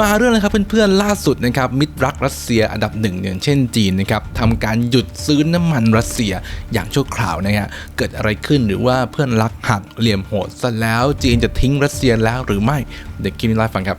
มาเรื่องนะครับเพื่อนๆล่าสุดนะครับมิตรรักรัสเซียอันดับหนึ่งอย่างเช่นจีนนะครับทำการหยุดซื้อน้ำมันรัสเซียอย่างชั่วคราวนะฮะเกิดอะไรขึ้นหรือว่าเพื่อนรักหักเหลี่ยมโหดซะแล้วจีนจะทิ้งรัสเซียแล้วหรือไม่เด็กคิดนี้ไลฟ์ฟังครับ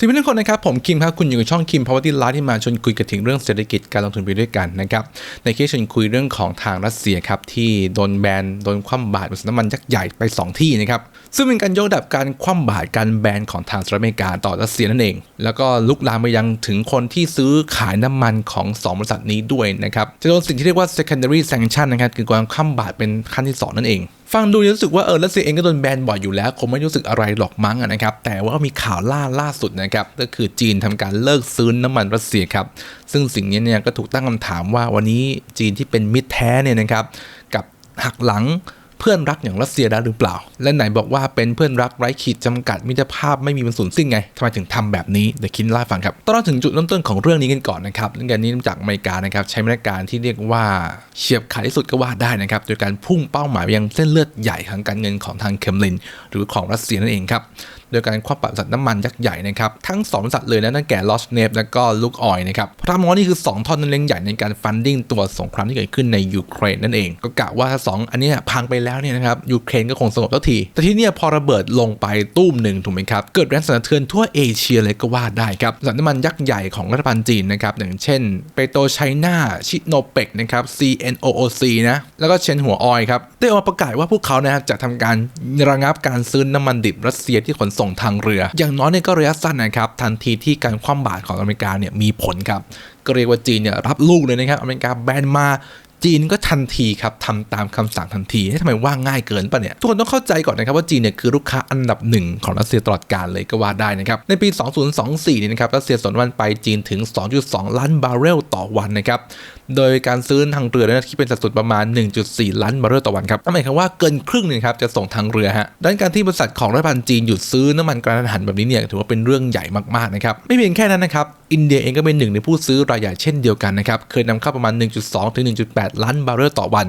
สวัสดีทุกคนนะครับผมคิมครับคุณอยู่กับช่องคิม Property Live ที่มาชวนคุยกันถึงเรื่องเศรษฐกิจการลงทุนไปด้วยกันนะครับในเคสชวนคุยเรื่องของทางรัสเซียครับที่โดนแบนโดนคว่ำบาตรบริษัทน้ำมันยักษ์ใหญ่ไป 2 ที่นะครับซึ่งเป็นการยกดับการคว่ำบาตรการแบนของทางสหรัฐอเมริกาต่อรัสเซียนั่นเอง แล้วก็ลุกลามไปยังถึงคนที่ซื้อขายน้ำมันของ 2 บริษัทนี้ด้วยนะครับจะโดนสิ่งที่เรียกว่า secondary sanction นะครับคือการคว่ำบาตรเป็นขั้นที่สองนั่นเอง ฟังดูรู้สึกว่าเออรัสเซียเองก็โดนแบนบ่อยอยู่แล้วคงไม่รู้สึกอะไรหรอกมั้งนะครับแต่ว่ามีข่าวล่าล่าสุดนะครับก็คือจีนทำการเลิกซื้อน้ำมันรัสเซียครับซึ่งสิ่งนี้เนี่ยก็ถูกตั้งคำถามว่าวันนี้จีนที่เป็นมิตรแท้เนี่ยนะครับกับหักหลัง เพื่อนรักอย่างรัสเซียได้หรือเปล่า และไหนบอกว่าเป็นเพื่อนรักไร้ขีดจำกัดมิตรภาพไม่มีวันสูญสิ้นไงทำไมถึงทำแบบนี้เดี๋ยวคินเล่าฟังครับต้องถึงจุดเริ่มต้นของเรื่องนี้กันก่อนนะครับเรื่องการนี้มาจากอเมริกานะครับใช้มาตรการที่เรียกว่าเฉียบขาดที่สุดก็ว่าได้นะครับโดยการพุ่งเป้าหมายไปยังเส้นเลือดใหญ่ทางการเงินของทางเคมลิน หรือของรัสเซียนั่นเองครับ โดยการคว่ำบาตรบริษัทน้ำมันยักษ์ใหญ่นะครับทั้ง2บริษัทเลยนะตั้งแก่ลอสเนฟและก็ลูกออยนะครับพระมอนี่คือ 2ท่อนนั้นเล็งใหญ่ในการฟันดิ้งตัวสงครามที่เกิดขึ้นในยูเครนนั่นเองก็กะว่าถ้าสองอันนี้พังไปแล้วเนี่ยนะครับยูเครนก็คงสงบสักที แต่ที่เนี่ยพอระเบิดลงไปตู้มหนึ่งถูกไหมครับเกิดแรงสั่นสะเทือนทั่วเอเชียเลยก็ว่าได้ครับบริษัทน้ำมันยักษ์ใหญ่ของรัฐบาลจีนนะครับอย่างเช่นเปโตรไชน่าชิโนเปกนะครับ CNOOC นะแล้วก็เชนหัวออยครับได้ออกมาประกาศว่าพวกเขานะครับจะทำการระงับการซื้อน้ำมันดิบรัสเซียที่ขนส่งทางเรือ อย่างน้อยเนี่ยก็ระยะสั้นนะครับทันทีที่การคว่ำบาตรของอเมริกาเนี่ยมีผลครับก็เรียกว่าจีนเนี่ยรับลูกเลยนะครับอเมริกาแบนมาจีนก็ทันทีครับทำตามคำสั่งทันทีให้ทำไมว่าง่ายเกินปะเนี่ย ทุกคนต้องเข้าใจก่อนนะครับว่าจีนเนี่ยคือลูกค้าอันดับหนึ่งของรัสเซียตลอดกาลเลยก็ว่าได้นะครับ ในปี 2024เนี่ยนะครับรัสเซียส่งน้ำมันไปจีนถึง 2.2 ล้านบาร์เรลต่อวันนะครับ โดยการซื้อทางเรือเนี่ยคิดเป็นสัดส่วนประมาณ 1.4 ล้านบาร์เรลต่อวันครับนั่นหมายความว่าเกินครึ่งหนึงครับจะส่งทางเรือฮะดังนั้นการที่บริษัทของรัฐบาลจีนหยุดซื้อน้ำมันกระทันหันแบบนี้เนี่ยถือว่าเป็นเรื่องใหญ่มากๆนะครับไม่เพียงแค่นั้นนะครับอินเดียเองก็เป็นหนึ่งในผู้ซื้อรายใหญ่เช่นเดียวกันนะครับเคยนำเข้าประมาณ 1.2 ถึง 1.8 ล้านบาร์เรลต่อวัน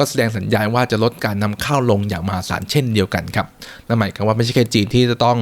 ก็แสดงสัญญาณว่าจะลดการนำเข้าลงอย่างมหาศาลเช่นเดียวกันครับ นั่นหมายความว่าไม่ใช่แค่จีนที่จะต้อง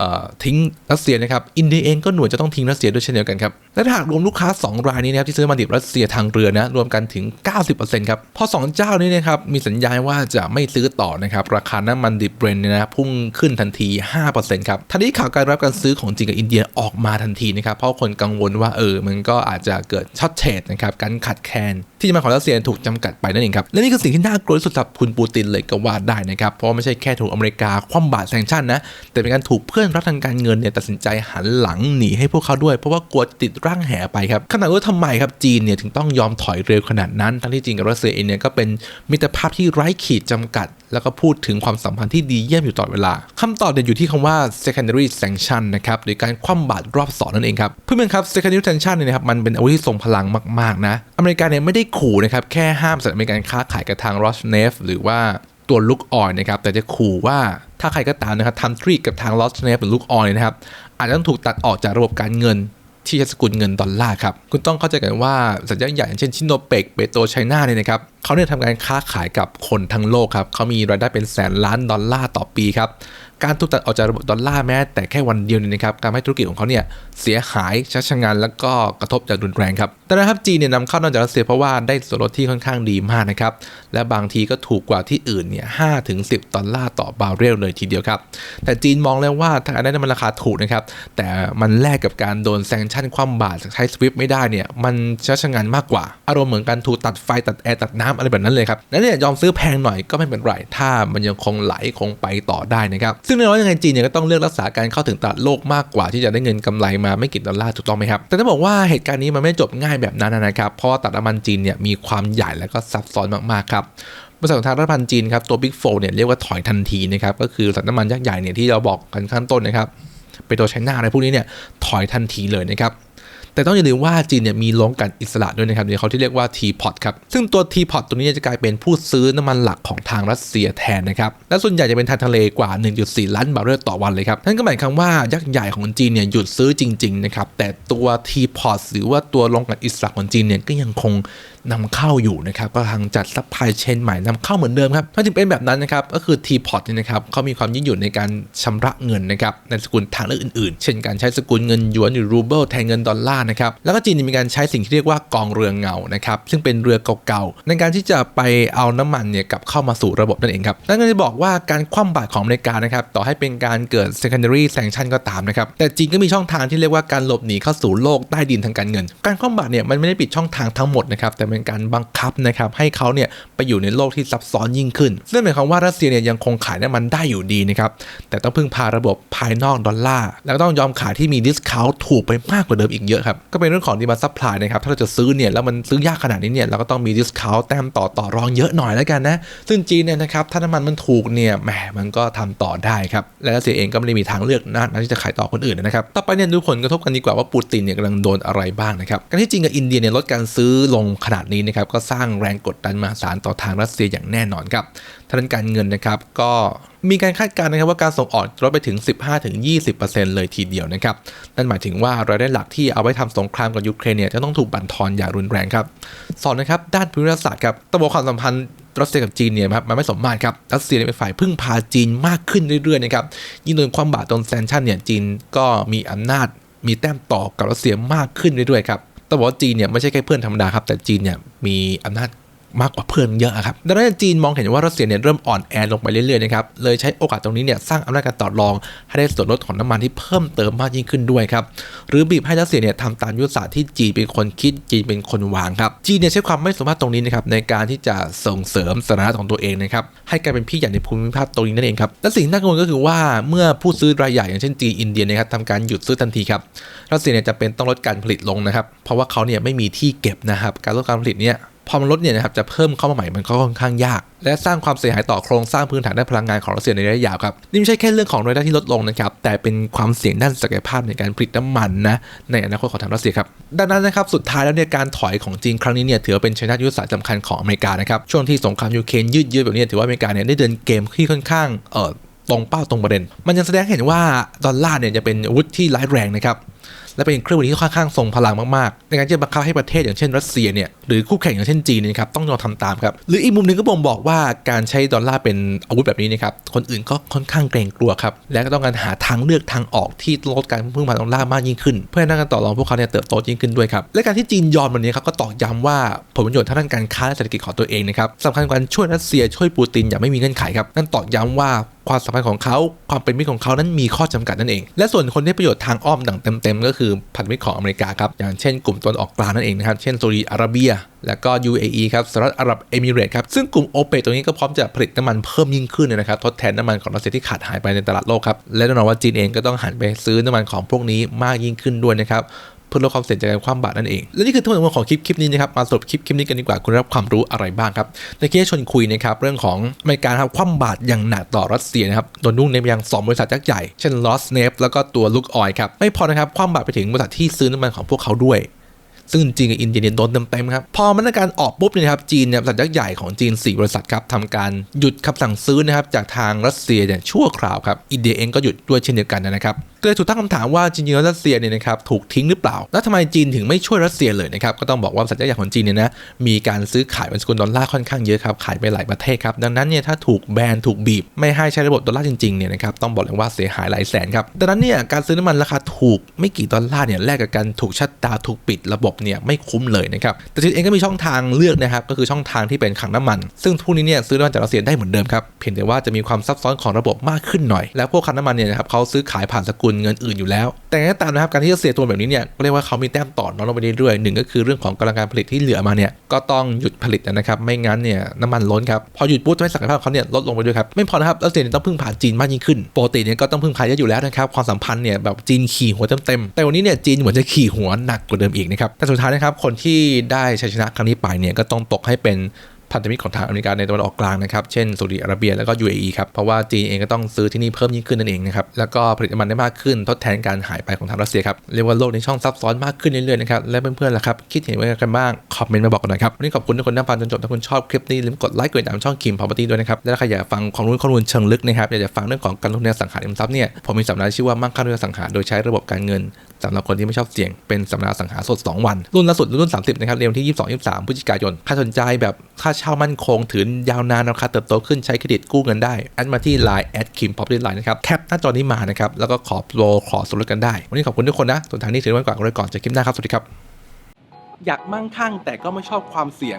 ออทิ้งรัสเซียนะครับ อินเดียเองก็หน่วยจะต้องทิ้งรัสเซียด้วยเช่นเดียวกันครับและหากรวมลูกค้า 2 รายนี้นะครับที่ซื้อมาดิบรัสเซียทางเรือนะรวมกันถึง 90%ครับพอ 2 เจ้านี้นะครับมีสัญญาณว่าจะไม่ซื้อต่อนะครับราคาน้ำมันดิบเบรนท์เนี่ยนะพุ่งขึ้นทันที 5%ครับทันทีข่าวการรับการซื้อของจีนกับอินเดียออกมาทันทีนะครับเพราะคนกังวลว่าเออมันก็อาจจะเกิดช็อตเทรดนะครับการขัดแคลนที่จะมาของรัสเซียถูกจำกัดไปนั่นเองครับและนี่คือสิ่งที่น่ากลัวที่สุดสำหรับคุณปูตินเลยก็ว่าได้นะครับเพราะไม่ใช่แค่ถูกอเมริกาคว่ำบาตรแซงชั่นนะแต่เป็นการถูกเพื่อนรัฐทางการเงินเนี่ยตัดสินใจหันหลังหนีให้พวกเขาด้วย เพราะว่ากลัวติดรางแหไปครับขนาดว่าทำไมครับจีนเนี่ยถึงต้องยอมถอยเร็วขนาดนั้น ทั้งที่จีนกับรัสเซียเองเนี่ยก็เป็นมิตรภาพที่ไร้ขีดจำกัด แล้วก็พูดถึงความสัมพันธ์ที่ดีเยี่ยมอยู่ตลอดเวลาคำตอบเนี่ยอยู่ที่คำว่า secondary sanction นะครับหรือการคว่ำบาตรรอบสองนั่นเองครับเพื่อนๆครับ secondary sanction เนี่ยนะครับมันเป็นอาวุธที่ทรงพลังมากๆนะอเมริกาเนี่ยไม่ได้ขู่นะครับแค่ห้ามสหรัฐอเมริกันค้าขายกับทาง Rosneft หรือว่าตัวลูกออยนะครับแต่จะขู่ว่าถ้าใครก็ตามนะครับทำทรีกับทาง Rosneft หรือลูกออยนะครับอาจจะต้องถูกตัดออกจากระบบการเงิน ที่ใช้สกุลเงินดอลลาร์ครับ คุณต้องเข้าใจกันว่าสัญญาใหญ่อย่างเช่นชิโนเปกเปโตรไชน่าเนี่ยนะครับเขาเนี่ยทำการค้าขายกับคนทั้งโลกครับเขามีรายได้เป็นแสนล้านดอลลาร์ต่อปีครับการถูกตัดออกจากระบบดอลลาร์แม้แต่แค่วันเดียวนี่นะครับการให้ธุรกิจของเขาเนี่ยเสียหายชัชะงันแล้วก็กระทบอย่างรุนแรงครับแต่นะครับจีนเนี่ยนำเข้านอกจากรัสเซียเพราะว่าได้ส่วนลดที่ค่อนข้างดีมากนะครับและบางทีก็ถูกกว่าที่อื่นเนี่ยห้าถึงสิบดอลลาร์ต่อบาร์เรลเลยทีเดียวครับแต่จีนมองแล้วว่าถ้าอันนั้นมันราคาถูกนะครับแต่มันแลกกับการโดนแซงชั่นคว่ำบาตรใช้สวิฟไม่ได้เนี่ยมันชัชะงันมากกว่า อารมณ์เหมือนการถูกตัดไฟตัดแอร์ตัดน้ำอะไรแบบนั้นเลยครับนั้นเนี่ยยอมซื้อแพงหน่อยก็ไม่เป็นไร ถ้ามันยังคงไหลคงไปต่อได้นะครับ ซึ่งแน่นอนยังไงจีนเนี่ยก็ต้องเลือกรักษาการเข้าถึงตลาดโลกมากกว่าที่จะได้เงินกำไรมาไม่กี่ดอลลาร์ถูกต้องไหมครับ แต่ต้องบอกว่าเหตุการณ์นี้มันไม่จบง่ายแบบนั้นนะครับ เพราะว่าตลาดน้ำมันจีนเนี่ยมีความใหญ่และก็ซับซ้อนมากๆครับบริษัทของทางรัฐบาลจีนครับตัว Big 4เนี่ยเรียกว่าถอยทันทีนะครับก็คือบริษัทน้ำมันยักษ์ใหญ่เนี่ยที่เราบอกกันข้างต้นนะครับเปโตรไชน่าอะไรพวกนี้เนี่ยถอยทันทีเลยนะครับ แต่ต้องอย่าลืมว่าจีนเนี่ยมีโรงกันอิสระด้วยนะครับเดี๋ยวเขาที่เรียกว่า T-Pot ครับ ซึ่งตัว T-Pot ตัวนี้จะกลายเป็นผู้ซื้อน้ำมันหลักของทางรัสเซียแทนนะครับ และส่วนใหญ่จะเป็นทางทะเลกว่า 1.4 ล้านบาร์เรลต่อวันเลยครับ นั่นก็หมายความว่ายักษ์ใหญ่ของจีนเนี่ยหยุดซื้อจริงๆนะครับ แต่ตัว T-Pot หรือว่าตัวโรงกันอิสระของจีนเนี่ยก็ยังคงนำเข้าอยู่นะครับก็ทางจัดซัพพลายเชนใหม่นำเข้าเหมือนเดิมครับถ้าจึงเป็นแบบนั้นนะครับก็คือ T-Pot เนี่ยนะครับเขามีความยืดหยุ่นในการชำระเงินนะครับในสกุลทางเลือกอื่นๆ เช่นการใช้สกุลเงินหยวนหรือรูเบิลแทนเงินดอลลาร์นะครับแล้วก็จีนมีการใช้สิ่งที่เรียกว่ากองเรือเงานะครับซึ่งเป็นเรือเก่าๆในการที่จะไปเอาน้ำมันเนี่ยกลับเข้ามาสู่ระบบนั่นเองครับนั่นก็จะบอกว่าการคว่ำบาตรของอเมริกานะครับต่อให้เป็นการเกิด secondary sanction ก็ตามนะครับแต่จีนก็มีช่องทางที่เรียกว่าการหลบหนีเข้าสู่โลกใต้ดินทางการเงิน การคว่ำบาตรเนี่ยมันไม่ได้ปิดช่องทางทั้งหมดนะครับแต่เป็นการบังคับนะครับให้เขาเนี่ยไปอยู่ในโลกที่ซับซ้อนยิ่งขึ้นซึ่งหมายความว่ารัสเซียเนี่ยยังคงขายน้ำมันได้อยู่ดีนะครับแต่ต้องพึ่งพาระบบภายนอกดอลลาร์แล้วก็ต้องยอมขายที่มีดิสคาวถูกไปมากกว่าเดิมอีกเยอะครับก็เป็นเรื่องของดีมาซัพพลายนะครับถ้าเราจะซื้อเนี่ยแล้วมันซื้อยากขนาดนี้เนี่ยเราก็ต้องมีดิสคาวแต้มต่อต่อรองเยอะหน่อยแล้วกันนะซึ่งจีนเนี่ยนะครับถ้าน้ำมันมันถูกเนี่ยแหมมันก็ทำต่อได้ครับและรัสเซียเองก็ไม่ได้มีทางเลือกนะที่จะขายต่อคนอื่นนะครับต่อไปเนี่ยดูผลกระทบกันดีกว่าว่าปูตินเนี่ยกำลังโดนอะไรบ้างนะครับการที่จีนกับอินเดียเนี่ยลดการซื้อลงขนาดนี้นะครับก็สร้างแรงกดดันมหาศาลต่อทางรัสเซียอย่างแน่นอนครับทางการเงินนะครับก็มีการคาดการณ์นะครับว่าการส่งออกลดไปถึง 15-20%เลยทีเดียวนะครับนั่นหมายถึงว่ารายได้หลักที่เอาไว้ทำสงครามกับยูเครนเนี่ยจะต้องถูกบั่นทอนอย่างรุนแรงครับสอนนะครับด้านภูมิรัศาสตร์ครับต้องบอกความสัมพันธ์รัสเซียกับจีนเนี่ยครับมันไม่สมมาตรครับรัสเซียเป็นฝ่ายพึ่งพาจีนมากขึ้นเรื่อยๆนะครับยิ่งโดนความบาดตรงแซนชั่นเนี่ยจีนก็มีอำนาจมีแต้มต่อกับรัสเซียมากขึ้นเรื่อยๆครับ ต้องบอกว่าจีนเนี่ยไม่ใช่แค่เพื่อนธรรมดาครับ แต่จีนเนี่ยมีอำนาจ มากกว่าเพื่อนเยอะครับดังนั้นจีนมองเห็นว่ารัสเซียเนี่ยเริ่มอ่อนแอลงไปเรื่อยๆนะครับเลยใช้โอกาสตรงนี้เนี่ยสร้างอำนาจการต่อรอง ให้ได้ส่วนลดของน้ำมันที่เพิ่มเติมมากยิ่งขึ้นด้วยครับหรือบีบให้รัสเซียเนี่ยทำตามยุทธศาสตร์ที่จีนเป็นคนคิดจีนเป็นคนวางครับจีนเนี่ยใช้ความไม่สามารถตรงนี้นะครับในการที่จะส่งเสริมสถานะของตัวเองนะครับให้กลายเป็นพี่ใหญ่ในภูมิภาคตรงนี้นั่นเองครับและสิ่งน่ากังวลก็คือว่าเมื่อผู้ซื้อรายใหญ่อย่างเช่นจีนอินเดียนะครับทำการหยุดซื้อทันทีครับรัสเซียเนี่ยจะเป็นต้องลดการผลิตลงนะครับเพราะว่าเขาเนี่ยไม่มีที่เก็บนะครับการลดการผลิตเนี่ย พอมันลดเนี่ยนะครับจะเพิ่มเข้ามาใหม่มันก็ค่อนข้างยาก และสร้างความเสียหายต่อโครงสร้างพื้นฐานด้านพลังงานของรัสเซียในระยะยาวครับนี่ไม่ใช่แค่เรื่องของรายได้ที่ลดลงนะครับแต่เป็นความเสี่ยงด้านศักยภาพในการผลิตน้ำมันนะในอนาคตของทางรัสเซียครับดังนั้นนะครับสุดท้ายแล้วเนี่ยการถอยของจีนครั้งนี้เนี่ยถือว่าเป็นชัยชนะยุทธศาสตร์สำคัญของอเมริกานะครับช่วงที่สงครามยูเครนยืดเยื้อแบบนี้ถือว่าอเมริกาเนี่ยได้เดินเกมที่ค่อนข้างเอ่อตรงเป้าตรงประเด็น มันยังแสดงเห็นว่าดอลลาร์เนี่ยจะเป็นอาวุธที่ร้ายแรงนะครับและเป็นเครื่องมือที่ค่อนข้างทรงพลังมากๆ ในการที่จะบังคับให้ประเทศอย่างเช่นรัสเซียเนี่ยหรือคู่แข่งอย่างเช่นจีนเนะครับต้องยอมทำตามครับ หรืออีกมุมหนึ่งก็บ่งบอกว่าการใช้ดอลลาร์เป็นอาวุธแบบนี้นะครับคนอื่นก็ค่อนข้างเกรงกลัวครับและก็ต้องการหาทางเลือกทางออกที่ลดการพึ่งพาดอลลาร์มากยิ่งขึ้น เพื่อให้นักการต่อรองพวกเขาเนี่ยเติบโตยิ่งขึ้นด้วยครับและการที่จีนยอมวันนี้ครับก็ตอกย้ำว่าผลประโยชน์ทางด้านการค้าและเศรษฐกิจของตัวเองนะครับสำคัญกว่ารช่วยรัสเซียช่วยปูตินอย่างไม่มีเงื่อนไขครับนั่นตอกย้ำว่าความสัมพันธ์ของเขาความเป็นมิตรของเขานั้นมีข้อจำกัดนั่นเอง และส่วนคนที่ประโยชน์ทางอ้อมดังเต็มๆก็คือพันธมิตรของอเมริกาครับอย่างเช่นกลุ่มตนออกกลางนั่นเองนะครับเช่นซาอุดีอาระเบีย แล้วก็ UAE ครับสหรัฐอาหรับเอมิเรตส์ครับซึ่งกลุ่มโอเปกตรงนี้ก็พร้อมจะผลิตน้ำมันเพิ่มยิ่งขึ้นนะครับทดแทนน้ำมันของรัสเซียที่ขาดหายไปในตลาดโลกครับและแน่นอนว่าจีนเองก็ต้องหันไปซื้อน้ำมันของพวกนี้มากยิ่งขึ้นด้วยนะครับ เพื่อลดความเสี่ยงจากการคว่ำบาตรนั่นเอง และนี่คือทั้งหมดของคลิปคลิปนี้นะครับมาสรุปคลิปคลิปนี้กันดีกว่าคุณรับความรู้อะไรบ้างครับในคลิปชวนคุยนะครับเรื่องของอเมริกาครับคว่ำบาตรอย่างหนักต่อรัสเซียนะครับโดนนุ่งเนมยังสองบริษัทยักษ์ใหญ่เช่น Lost n e f แล้วก็ตัว Look Oil ครับไม่พอนะครับคว่ำบาตรไปถึงบริษัทที่ซื้อน้ำมันของพวกเขาด้วยซึ่งจีนกับอินเดียเนี่ยโดนเต็มๆครับ พอมาตรการออกปุ๊บเนี่ยครับจีนเนี่ยบริษัทยักษ์ใหญ่ของจีน 4 บริษัทครับทำการหยุดคำสั่งซื้อนะครับจากทางรัสเซียเนี่ยชั่วคราวครับ อินเดียเองก็หยุดด้วยเช่นเดียวกันนะครับ ก็เลยถูกตั้งคำถามว่าจริงๆแล้วรัสเซียเนี่ยนะครับถูกทิ้งหรือเปล่า แล้วทำไมจีนถึงไม่ช่วยรัสเซียเลยนะครับก็ต้องบอกว่าบริษัทยักษ์ใหญ่ของจีนเนี่ยนะมีการซื้อขายเป็นสกุลดอลลาร์ค่อนข้างเยอะครับขายไปหลายประเทศครับดังนั้นเนี่ยถ้าถูกแบนถูกบีบ ไม่ให้ใช้ระบบดอลลาร์จริงๆเนี่ยนะครับต้องบอกเลยว่าเสียหายหลายแสนครับดังนั้นเนี่ยการซื้อน้ำมันราคาถูกไม่กี่ดอลลาร์เนี่ยแลกกับการถูกชัดดาวถูกปิดระบบเนี่ยไม่คุ้มเลยนะครับแต่จีนเองก็มีช่องทางเลือกนะครับก็คือช่องทางที่เป็นขังน้ำมัน ซึ่งทุกนี้เนี่ยซื้อน้ำมันจากรัสเซียได้เหมือนเดิมครับเพียงแต่ว่าจะมีความซับซ้อนของระบบมากขึ้นหน่อย แล้วพวกขังน้ำมันเนี่ยนะครับเขาซื้อขายผ่านสกุลเงินอื่นอยู่แล้ว แต่อย่างไรก็ตามนะครับการที่จะเสียตัวแบบนี้เนี่ยก็เรียกว่าเขามีแต้มต่อน้อยลงไปเรื่อยๆหนึ่งก็คือเรื่องของกำลังการผลิตที่เหลือมาเนี่ยก็ต้องหยุดผลิตนะครับไม่งั้นเนี่ยน้ำมันล้นครับพอหยุดปุ๊บทำให้ศักยภาพเขาเนี่ยลดลงไปด้วยครับไม่พอนะครับรัสเซียเนี่ยต้องพึ่งพาจีนมากยิ่งขึ้นปกติเนี่ยก็ต้องพึ่งพาเยอะอยู่แล้วนะครับความสัมพันธ์เนี่ยแบบจีนขี่หัวเต็มๆแต่วันนี้เนี่ยจีนเหมือนจะขี่หัวหนักกว่าเดิมอีกนะครับแต่สุดท้ายนะครับคนที่ได้ชัยชนะครั้งนี้ไปเนี่ยก็ต้องตกให้เป็น พันธมิตรของทางอเมริกาในตะวันออกกลางนะครับ เช่นซาอุดิอาระเบียแล้วก็ UAE ครับ เพราะว่าจีนเองก็ต้องซื้อที่นี่เพิ่มยิ่งขึ้นนั่นเองนะครับ แล้วก็ผลิตน้ำมันได้มากขึ้นทดแทนการหายไปของทางรัสเซียครับ เรียกว่าโลกในช่องซับซ้อนมากขึ้นเรื่อยๆนะครับ และเพื่อนๆล่ะครับ คิดเห็นว่ากันบ้าง คอมเมนต์มาบอกกันหน่อยครับ วันนี้ขอบคุณทุกคนที่ฟังจนจบ ถ้าคุณชอบคลิปนี้ลืมกดไลค์กดติดตามช่องคิมพาวเวอร์ตี้ด้วยนะครับ และถ้าใครอยากฟังของรู้ข้อมูลเชิงลึกนะครับ อยากจะฟังเรื่องของการลงทุนในสังหาริมทรัพย์เนี่ย ผมมีสัมมนาชื่อว่ามั่งคั่งเรื่องอสังหา โดยใช้ระบบการเงินสำหรับคนที่ไม่ชอบเสี่ยงเป็นสัมมนาอสังหาสด 2 วัน รุ่นล่าสุดรุ่น30นะครับเรียนวันที่ 22 23พฤศจิกายนใครสนใจแบบค่าเช่ามั่นคงถือยาวนานราคาเติบโตขึ้นใช้เครดิตกู้เงินได้แอดมาที่ Line แอดคิมพอปปี้ไลน์นะครับแคปหน้าจอนี้มานะครับแล้วก็ขอโปรขอส่วนลดกันได้ วันนี้ขอบคุณทุกคนนะส่วนทางนี้ถือไว้ก่อนกันเลยก่อนจะคลิปหน้าครับสวัสดีครับอยากมั่งคั่งแต่ก็ไม่ชอบความเสี่ยง